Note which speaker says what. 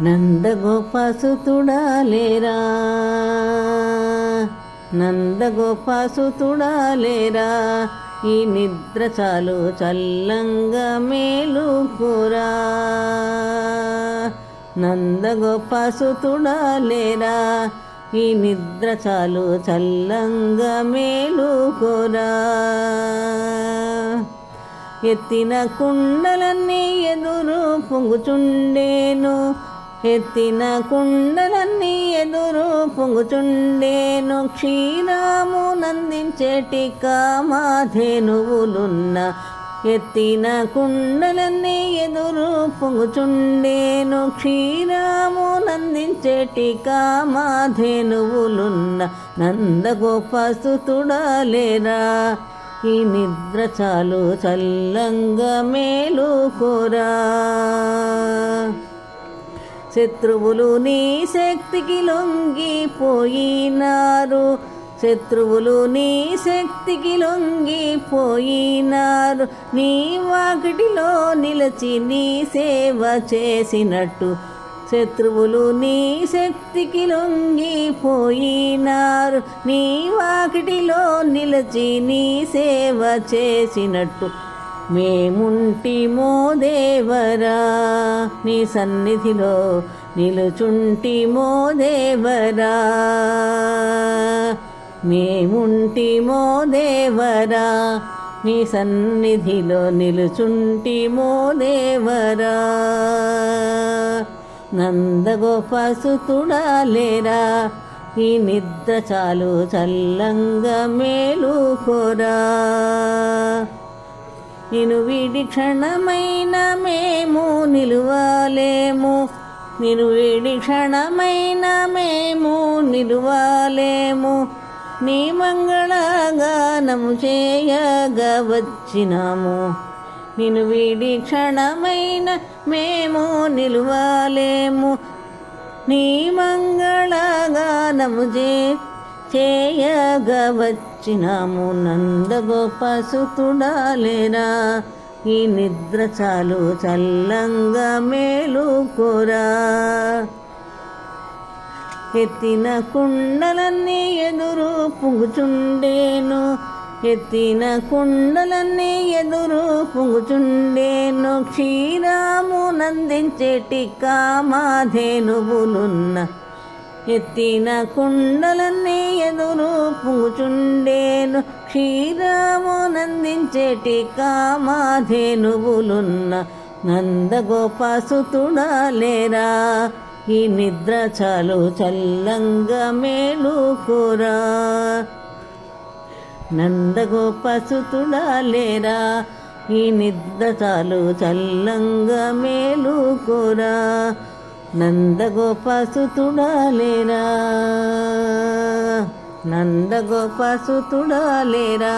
Speaker 1: నందగోపసుతుడా లేరా లేరా ఈ నిద్ర చాలు చల్లంగా మేలుకురా నందగోపసుతుడా లేరా ఈ నిద్ర చాలు చల్లంగా మేలుకురా ఎత్తిన కుండలన్నీ ఎదురు పొంగుచుండేను. ఎత్తిన కుండలన్నీ ఎదురు పొంగుచుండేను. క్షీరాము నందించేటి కామాధేనువులున్న ఎత్తిన కుండలన్నీ ఎదురు పొంగుచుండేను. క్షీరాము నందించేటి కామాధేనువులున్న నందగోపస్తుడలేరా ఈ నిద్ర చాలు చల్లంగా మేలుకోరా? శత్రువులు నీ శక్తికి లొంగిపోయినారు. శత్రువులు నీ శక్తికి లొంగిపోయినారు. నీ వాకిటిలో నిలిచి నీ సేవ చేసినట్టు శత్రువులు నీ శక్తికి లొంగిపోయినారు. నీ వాకిటిలో నిలిచి నీ సేవ చేసినట్టు మేముంటిమో దేవరా నీ సన్నిధిలో నిలుచుంటిమో దేవరా. మేముంటిమో దేవరా నీ సన్నిధిలో నిలుచుంటిమో దేవరా. నందగోపసుతుడా లేరా ఈ నిద్ర చాలు చల్లంగా మేలుకోరా నేను వీడి క్షణమైన మేము నిలువలేము. నేను వీడి క్షణమైన మేము నిలువలేము. నీ మంగళగానము చేయగా వచ్చినాము. నేను వీడి క్షణమైన మేము నిలువలేము. నీ మంగళగానము చే చేయగా వచ్చినాము నందగోపసుతుడాలేరా? ఈ నిద్ర చాలు చల్లంగా మేలుకోరా? ఎత్తిన కుండలన్నీ ఎదురు పొంగుచుండేను ఎత్తిన కుండలన్నీ ఎదురు పొంగుచుండేను క్షీరాము నందించేటి కామాధేనువులున్న ఎత్తిన కుండలన్నీ ఎదురు పూచుండేను. క్షీరాము నందించేటి కామాధేనువులున్న నందగోపసుతుడా లేరా ఈ నిద్ర చాలు చల్లంగా మేలుకురా నందగోపసుతుడా లేరా ఈ నిద్ర చాలు చల్లంగా మేలుకురా నందగోపసుతుడా లేరా